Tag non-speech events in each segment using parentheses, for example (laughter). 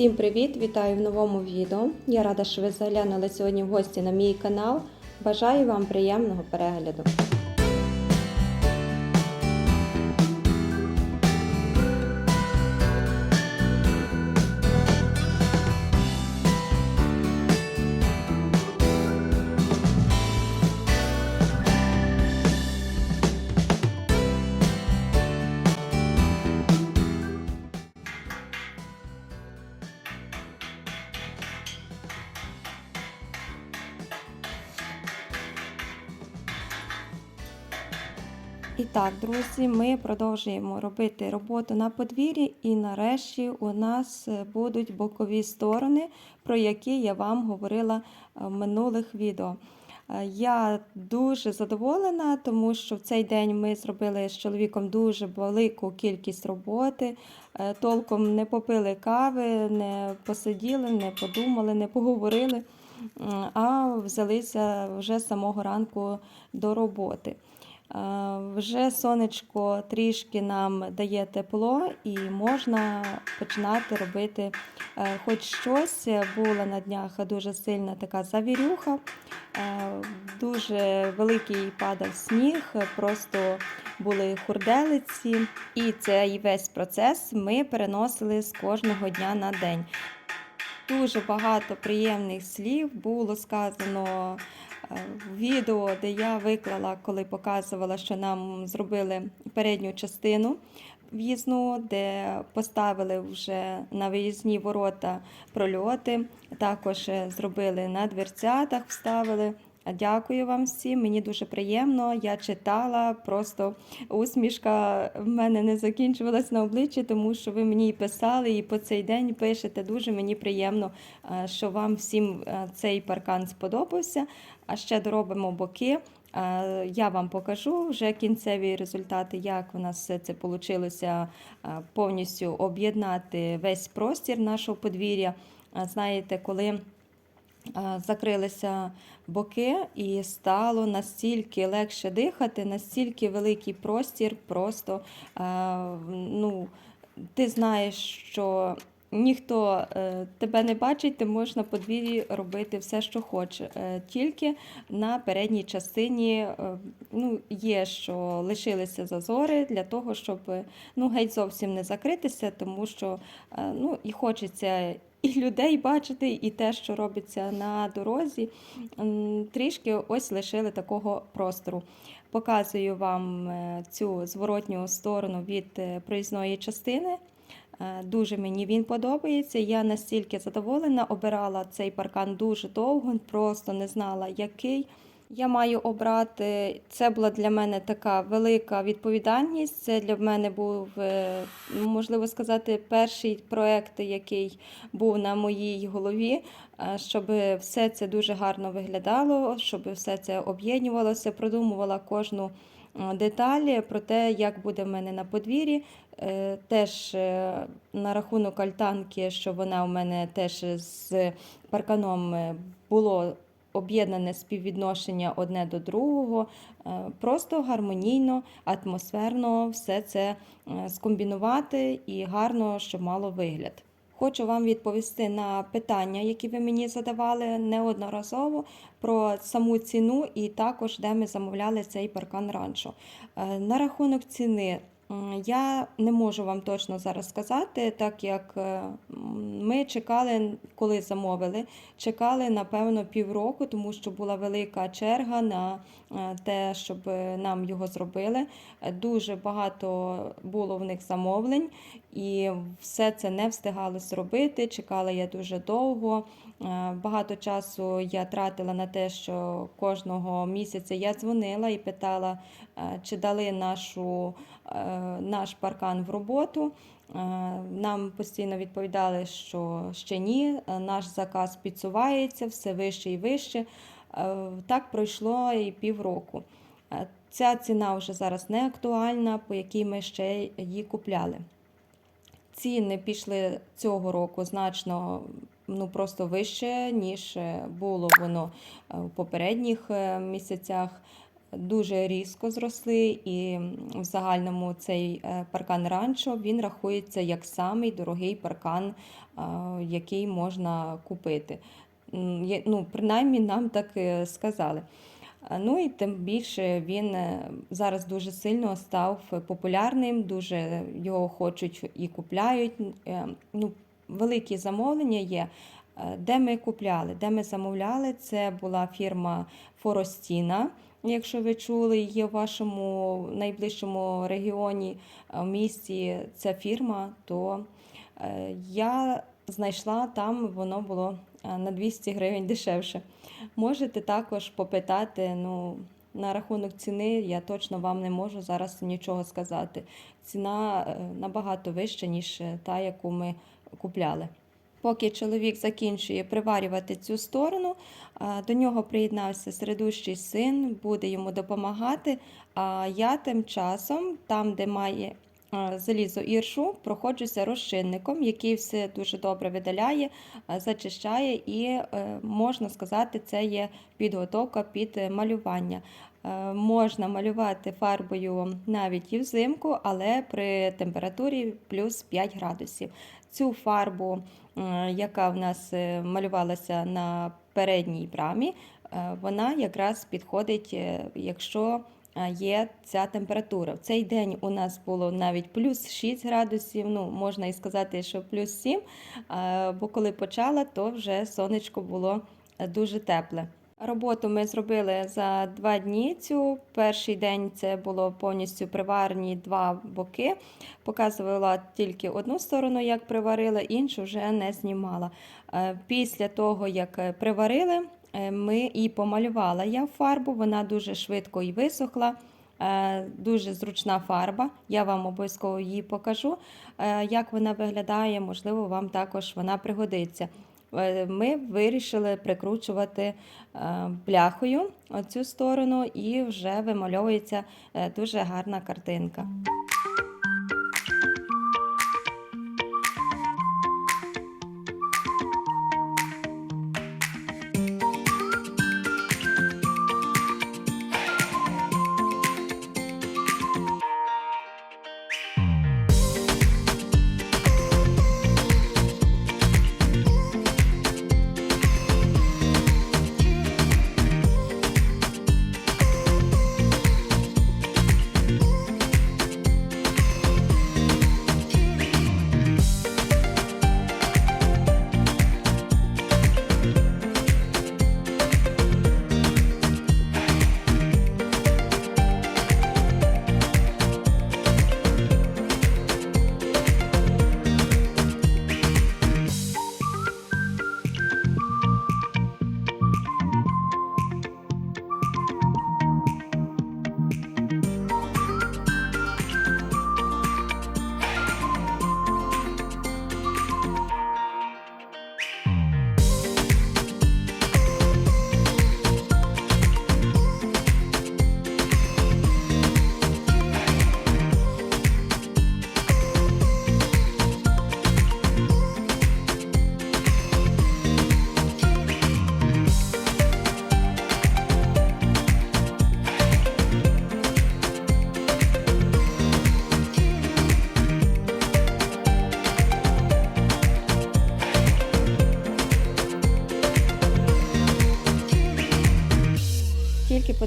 Всім привіт! Вітаю в новому відео. Я рада, що ви заглянули сьогодні в гості на мій канал. Бажаю вам приємного перегляду. І так, друзі, ми продовжуємо робити роботу на подвір'ї, і нарешті у нас е, будуть бокові сторони, про які я вам говорила е, в минулих відео. Е, Я дуже задоволена, тому що в цей день ми зробили з чоловіком дуже велику кількість роботи. Толком не попили кави, не посиділи, не подумали, не поговорили, а взялися вже самого ранку до роботи. Е, Вже сонечко трішки нам дає тепло і можна починати робити е, хоч щось. Була на днях дуже сильна така завірюха, е, дуже великий падав сніг, просто були хурделиці. І цей весь процес ми переносили з кожного дня на день. Дуже багато приємних слів було сказано відео, де я виклала, коли показувала, що нам зробили передню частину в'їзну, де поставили вже на виїзні ворота прольоти. Також е, зробили на дверцятах, вставили. Дякую вам всім, мені дуже приємно. Я читала, просто усмішка в мене не закінчувалась на обличчі, тому що ви мені писали, і по цей день пишете. Дуже мені приємно, е, що вам всім е, цей паркан сподобався. А ще доробимо боки. Е, Я вам покажу вже кінцеві результати, як у нас все це вийшло повністю об'єднати весь простір нашого подвір'я. Е, Знаєте, коли е, закрилися боки і стало настільки легше дихати, настільки великий простір, просто е, ну, ти знаєш, що ніхто е, тебе не бачить, ти можеш на подвір'ї робити все, що хоче. Е, Тільки на передній частині е, ну, є, що лишилися зазори для того, щоб ну, геть зовсім не закритися, тому що ну, і хочеться і людей бачити, і те, що робиться на дорозі. Трішки ось лишили такого простору. Показую вам цю зворотню сторону від проїзної частини. Е, Дуже мені він подобається. Я настільки задоволена, обирала цей паркан дуже довго, просто не знала, який. Я маю обрати. Це була для мене така велика відповідальність. Це для мене був, е, можливо сказати, перший проект, який був на моїй голові, е, щоб все це дуже гарно виглядало, щоб все це об'єднувалося, продумувала кожну е, деталь про те, як буде в мене на подвір'ї. Е, Теж е, на рахунок альтанки, що вона у мене теж з парканом було об'єднане співвідношення одне до другого, просто гармонійно, атмосферно все це скомбінувати і гарно, щоб мало вигляд. Хочу вам відповісти на питання, які ви мені задавали неодноразово про саму ціну і також де ми замовляли цей паркан ранчо. Е, На рахунок ціни. Я не можу вам точно зараз сказати, так як е, ми чекали, коли замовили, чекали напевно півроку, тому що була велика черга на е, те, щоб нам його зробили. Дуже багато було в них замовлень, і все це не встигали зробити. Чекала я дуже довго. Е, Багато часу я тратила на те, що кожного місяця я дзвонила і питала, е, чи дали нашу, е, наш паркан в роботу. Нам постійно відповідали, що ще ні, наш заказ підсувається все вище і вище. Так пройшло і півроку. Ця ціна вже зараз не актуальна, по якій ми ще її купляли. Ціни пішли цього року значно ну, просто вище, ніж е, було воно е, в попередніх е, місяцях. дуже різко зросли, і в загальному цей паркан ранчо він рахується як самий дорогий паркан, який можна купити. Ну, принаймні нам так сказали. Ну і тим більше він е, зараз дуже сильно став популярним, дуже його хочуть і купляють. Е, Ну, великі замовлення є. Е, Де ми купляли, де ми замовляли, це була фірма Форостіна. Якщо ви чули, є в вашому найближчому регіоні, в місті ця фірма, то я знайшла там, воно було е, на 200 гривень дешевше. Можете також попитати. Ну, на рахунок ціни я точно вам не можу зараз нічого сказати. Ціна е, набагато вища, ніж е, та, яку ми купляли. Поки чоловік закінчує приварювати цю сторону, до нього приєднався середущий син, буде йому допомагати. А я тим часом, там, де має а, залізо іршу, проходжуся розчинником, який все дуже добре видаляє, зачищає, і е, можна сказати, це є підготовка під е, малювання. Е, Можна малювати фарбою навіть і взимку, але при температурі плюс 5 градусів. Цю фарбу, е, яка в нас е, малювалася на передній брамі, е, вона якраз підходить, е, якщо е, є ця температура. В цей день у нас було навіть плюс 6 градусів, ну можна і сказати, що плюс 7, е, бо коли почала, то вже сонечко було дуже тепле. Роботу ми зробили за два дні. Цю перший день це було повністю приварені два боки. Показувала тільки одну сторону, як приварила, іншу вже не знімала. Е, Після того, як приварили, ми і помалювала я фарбу. Вона дуже швидко і висохла. Е, Дуже зручна фарба. Я вам обов'язково її покажу. Е, Як вона виглядає, можливо, вам також вона пригодиться. Е, Ми вирішили прикручувати е, бляхою оцю сторону, і вже вимальовується е, дуже гарна картинка.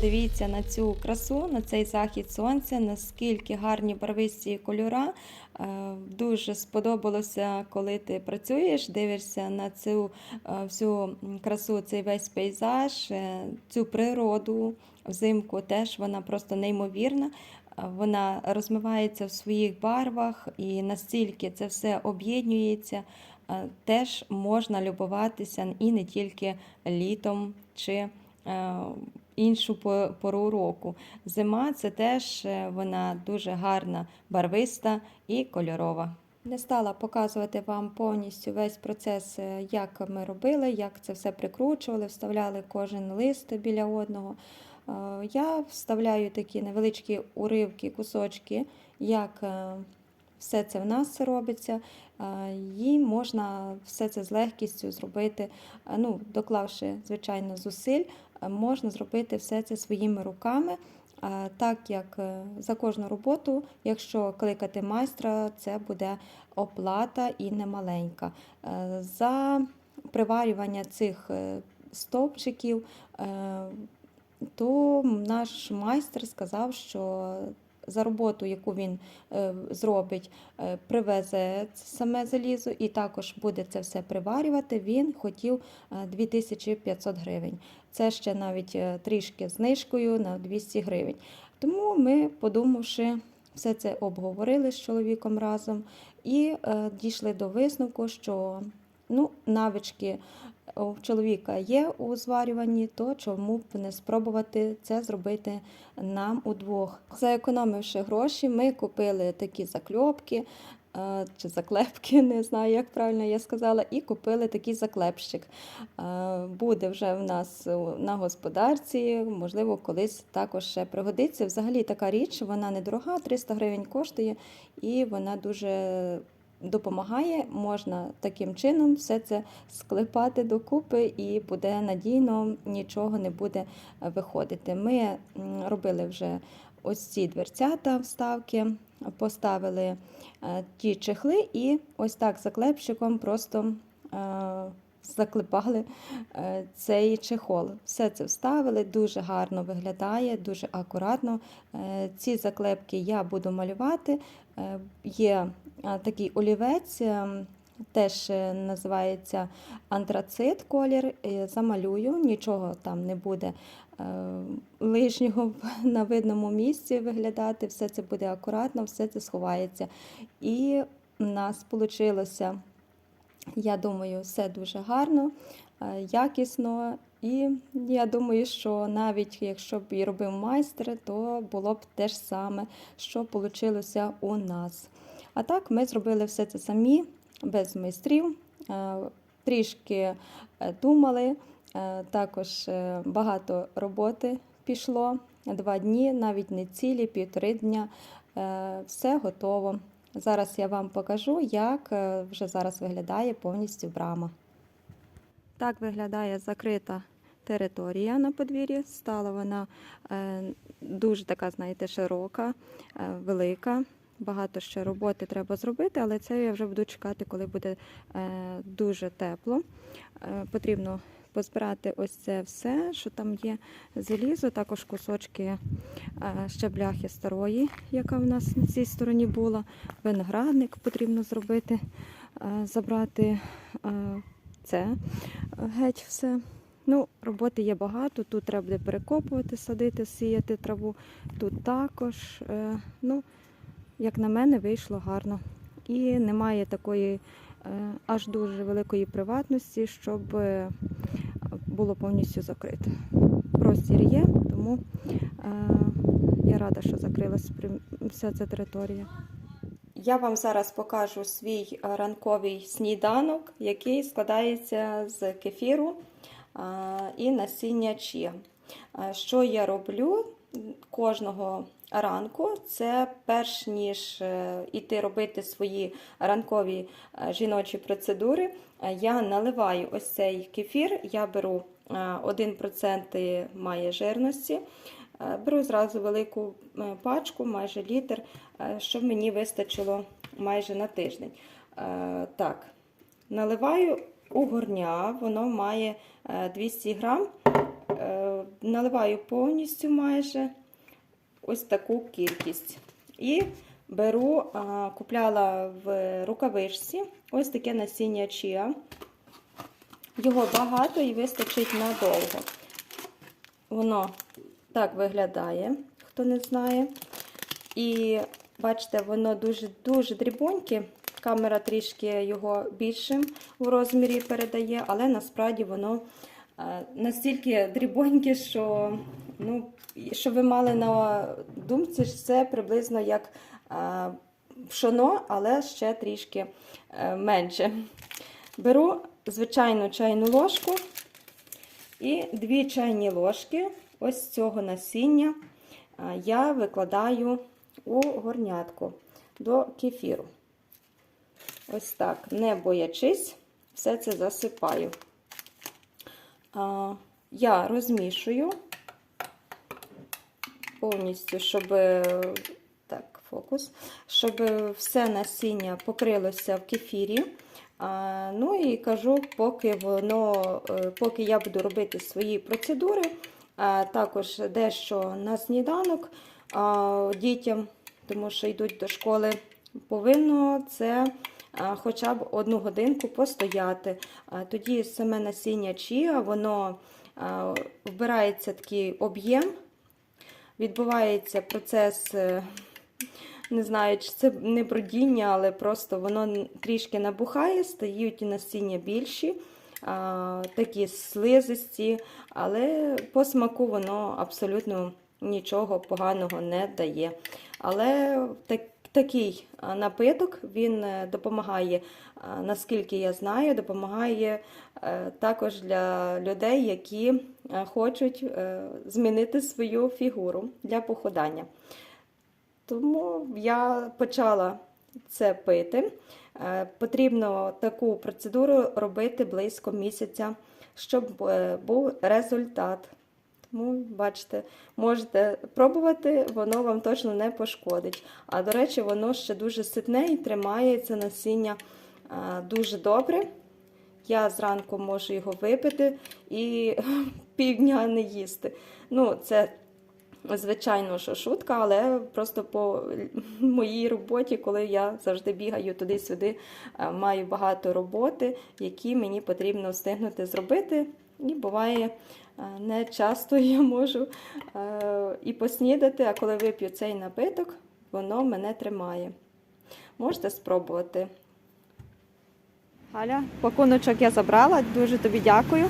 Подивіться на цю красу, на цей захід сонця, наскільки гарні барвисті кольора. Е, Дуже сподобалося, коли ти працюєш, дивишся на цю е, всю красу, цей весь пейзаж, е, цю природу взимку теж вона просто неймовірна. Вона розмивається в своїх барвах і настільки це все об'єднується, е, теж можна любуватися і не тільки літом чи іншу пору року. Зима це теж е, вона дуже гарна, барвиста і кольорова. Не стала показувати вам повністю весь процес, е, як ми робили, як це все прикручували, вставляли кожен лист біля одного. Е, Я вставляю такі невеличкі уривки, кусочки, як все це в нас робиться. І можна все це з легкістю зробити, ну, доклавши, звичайно, зусиль, можна зробити все це своїми руками. Так як е, за кожну роботу, якщо кликати майстра, це буде оплата і немаленька. Е, За приварювання цих е, стовпчиків, то наш майстер сказав, що за роботу, яку він е, зробить, е, привезе саме залізо і також буде це все приварювати. Він хотів е, 2500 гривень. Це ще навіть е, трішки знижкою на 200 гривень. Тому ми, подумавши, все це обговорили з чоловіком разом і е, дійшли до висновку, що ну, навички у чоловіка є у зварюванні, то чому б не спробувати це зробити нам удвох. Заекономивши гроші, ми купили такі закльопки. е, Чи заклепки, (laughs) не знаю, як правильно я сказала, і купили такий заклепщик. Е, Буде вже в нас на господарці, можливо, колись також ще пригодиться. Взагалі така річ, вона недорога, 300 гривень коштує, і вона дуже допомагає. Можна таким чином все це склепати докупи, і буде надійно, нічого не буде е, виходити. Ми робили вже ось ці дверцята вставки, поставили е, ті чехли, і ось так заклепщиком просто. е, Заклепали цей чехол. Все це вставили, дуже гарно виглядає, дуже акуратно. Ці заклепки я буду малювати. Е, Є е, такий олівець, е, теж називається антрацит колір. Замалюю, нічого там не буде лишнього (laughs) на видному місці виглядати. Все це буде акуратно, все це сховається. І в нас вийшло. Я думаю, все дуже гарно, якісно. І я думаю, що навіть якщо б і робив майстер, то було б те ж саме, що вийшло у нас. А так, ми зробили все це самі, без майстрів, е, трішки е, думали, е, також багато роботи пішло. Два дні, навіть не цілі, півтори дня. Все готово. Зараз я вам покажу, як вже зараз виглядає повністю брама. Так виглядає закрита територія на подвір'ї. Стала вона е, дуже така, знаєте, широка, е, велика. Багато ще роботи треба зробити, але це я вже буду чекати, коли буде е, дуже тепло. Потрібно позбирати ось це все, що там є залізо, також кусочки ще бляхи старої, яка в нас на цій стороні була. Виноградник потрібно зробити, забрати це геть все. Ну, роботи є багато. Тут треба буде перекопувати, садити, сіяти траву. Тут також. Е, Ну, як на мене, вийшло гарно. І немає такої е, аж дуже великої приватності, щоб е, було повністю закрите. Простір є, тому я рада, що закрилась вся ця територія. Я вам зараз покажу свій ранковий сніданок, який складається з кефіру і насіння чія. Е, Що я роблю кожного ранку? Це перш ніж е, іти робити свої ранкові е, жіночі процедури, е, я наливаю ось цей кефір, я беру е, 1% має жирності. Беру зразу велику пачку, майже літр, щоб мені вистачило майже на тиждень. Так, наливаю у горня, воно має е, 200 грам. Е, Наливаю повністю майже ось таку кількість. І беру, купляла в рукавичці ось таке насіння чіа. Його багато і вистачить надовго. Воно так виглядає, хто не знає. І бачите, воно дуже-дуже дрібоньке. Камера трішки його більшим у розмірі передає, але насправді воно е, настільки дрібоньке, що, ну, що ви мали на думці, що це приблизно як е, пшоно, але ще трішки е, менше. Беру звичайну чайну ложку і дві чайні ложки ось цього насіння я викладаю у горнятку до кефіру. Ось так, не боячись, все це засипаю. А, Я розмішую повністю, щоб е, так, фокус, щоб все насіння покрилося в кефірі. А, ну і кажу, поки воно, е, поки я буду робити свої процедури, а також дещо на сніданок а, дітям, тому що йдуть до школи, повинно це хоча б одну годинку постояти. Тоді саме насіння чія, воно вбирається такий об'єм, відбувається процес. е, не знаю, чи це не бродіння, але просто воно трішки набухає, стають і насіння більші, такі слизисті, але по смаку воно абсолютно нічого поганого не дає. Але так, такий напиток він е, допомагає, наскільки я знаю, допомагає е, також для людей, які е, хочуть змінити свою фігуру для похудання. Тому я почала це пити. Потрібно таку процедуру робити близько місяця, щоб був результат. Тому, бачите, можете пробувати, воно вам точно не пошкодить. А до речі, воно ще дуже ситне і тримається насіння е, дуже добре. Я зранку можу його випити і (laughs) півдня не їсти. Ну, це Звичайно, що шутка, але просто по (laughs) моїй роботі, коли я завжди бігаю туди-сюди, е, маю багато роботи, які мені потрібно встигнути зробити. І буває, не часто я можу е, і поснідати, а коли вип'ю цей напиток, воно мене тримає. Можете спробувати. Галя, пакуночок я забрала, дуже тобі дякую.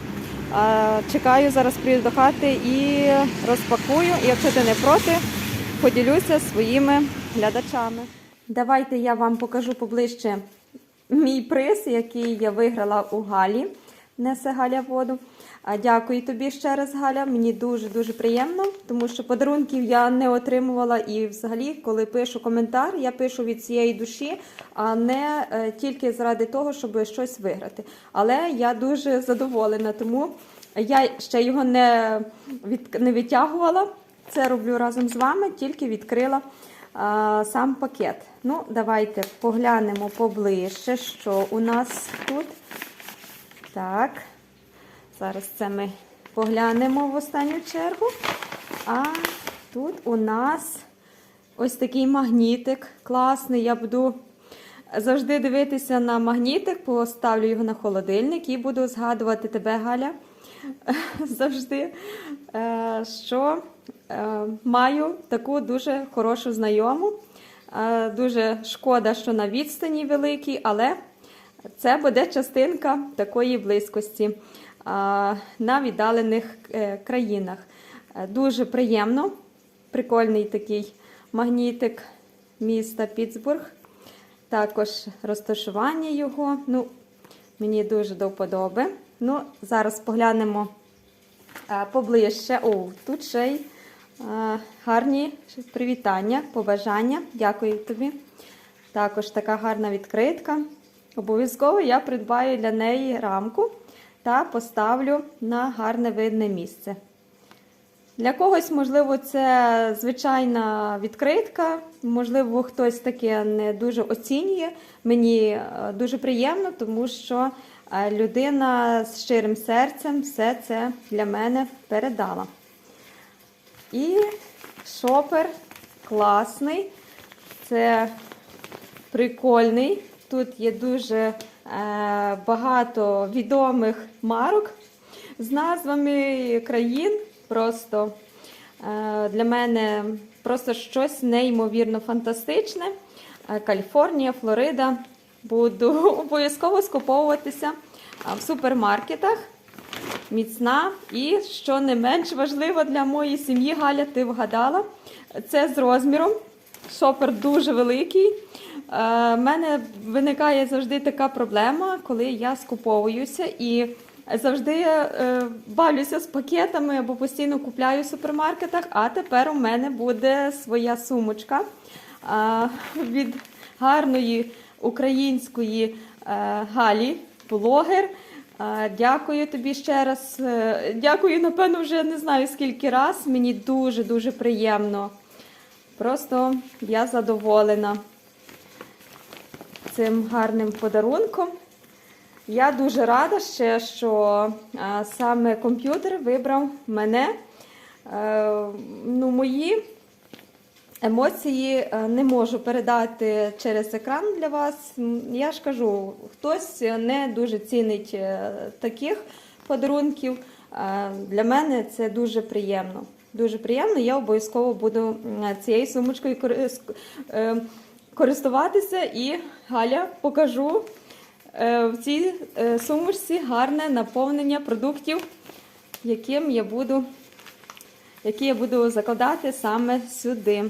Чекаю, зараз приїду до хати і розпакую. І якщо ти не проти, поділюся своїми глядачами. Давайте я вам покажу поближче мій приз, який я виграла у Галі. Несе Галя воду. Дякую тобі ще раз, Галя. Мені дуже-дуже приємно, тому що подарунків я не отримувала. І взагалі, коли пишу коментар, я пишу від цієї душі, а не е, тільки заради того, щоб щось виграти. Але я дуже задоволена, тому я ще його не, від, не витягувала. Це роблю разом з вами, тільки відкрила а, сам пакет. Ну, давайте поглянемо поближче, що у нас тут. Так, зараз це ми поглянемо в останню чергу. А тут у нас ось такий магнітик класний. Я буду завжди дивитися на магнітик, поставлю його на холодильник і буду згадувати тебе, Галя. (laughs) Завжди, е, що е, маю таку дуже хорошу знайому. Е, Дуже шкода, що на відстані великій, але це буде частинка такої близькості на віддалених е, країнах. Дуже приємно, прикольний такий магнітик міста Піцбург. Також розташування його. Ну, мені дуже до вподоби. Ну, зараз поглянемо е, поближче. О, тут ще й е, гарні привітання, побажання. Дякую тобі. Також така гарна відкритка. Обов'язково я придбаю для неї рамку та поставлю на гарне видне місце. Для когось, можливо, це звичайна відкритка, можливо, хтось таке не дуже оцінює. Мені е, дуже приємно, тому що е, людина з щирим серцем все це для мене передала. І шопер класний, це прикольний. Тут є дуже е, багато відомих марок з назвами країн. Просто е, для мене просто щось неймовірно фантастичне. Е, Каліфорнія, Флорида. Буду обов'язково скуповуватися в супермаркетах. Міцна і, що не менш важливо для моєї сім'ї, Галя, ти вгадала. Це з розміром. Шопер дуже великий. У мене виникає завжди така проблема, коли я скуповуюся і завжди е, бавлюся з пакетами або постійно купляю в супермаркетах. А тепер у мене буде своя сумочка е, від гарної української е, Галі, блогер. Дякую тобі ще раз. Е, Дякую, напевно, вже не знаю скільки раз. Мені дуже-дуже приємно. Просто я задоволена цим гарним подарунком. Я дуже рада ще, що саме комп'ютер вибрав мене. Е, ну, мої емоції е, не можу передати через екран для вас. Я ж кажу, хтось не дуже цінить е, таких подарунків. Е, Для мене це дуже приємно. Дуже приємно. Я обов'язково буду цією сумочкою ск- е, користуватися і Галя покажу е, в цій е, сумочці гарне наповнення продуктів, яким я буду, які я буду закладати саме сюди.